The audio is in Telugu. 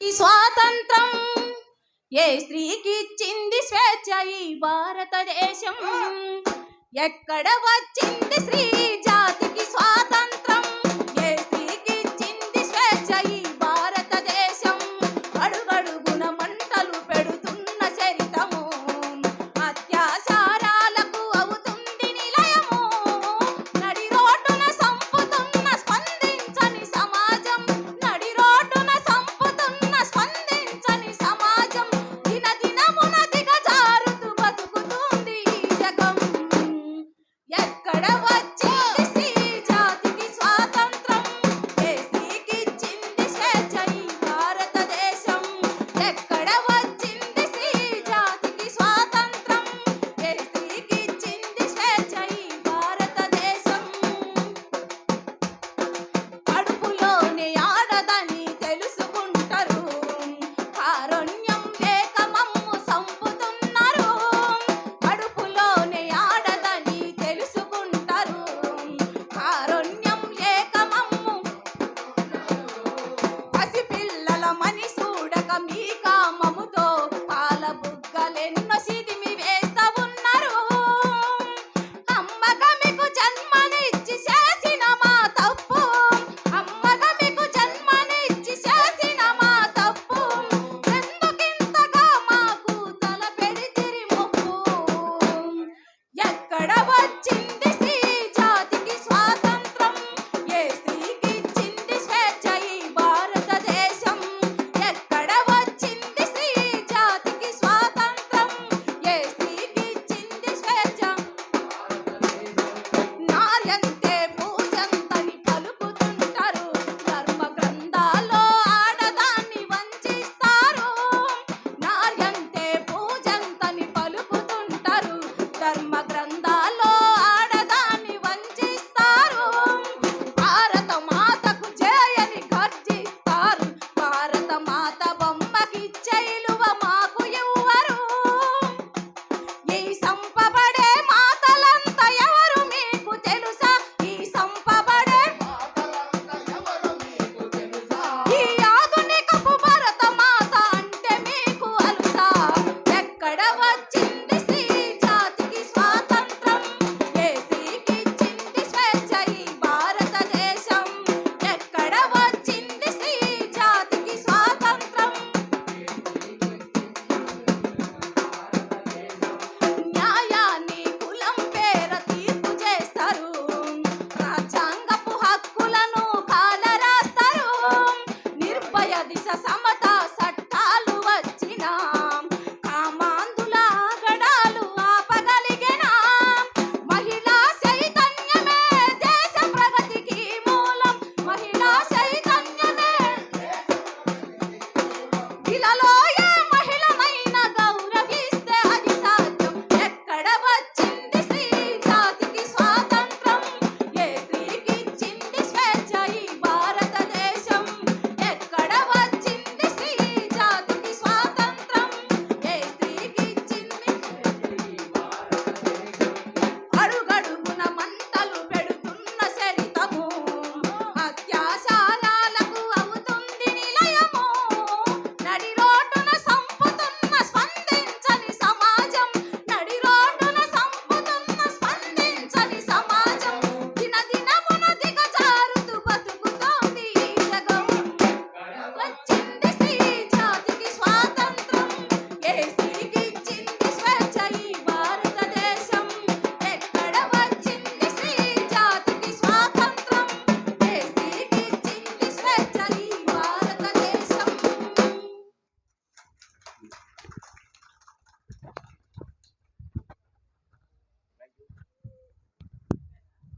స్వాతంత్రం ఏ స్త్రీకి ఇచ్చింది స్వేచ్ఛ? ఈ భారతదేశం ఎక్కడ వచ్చింది స్త్రీ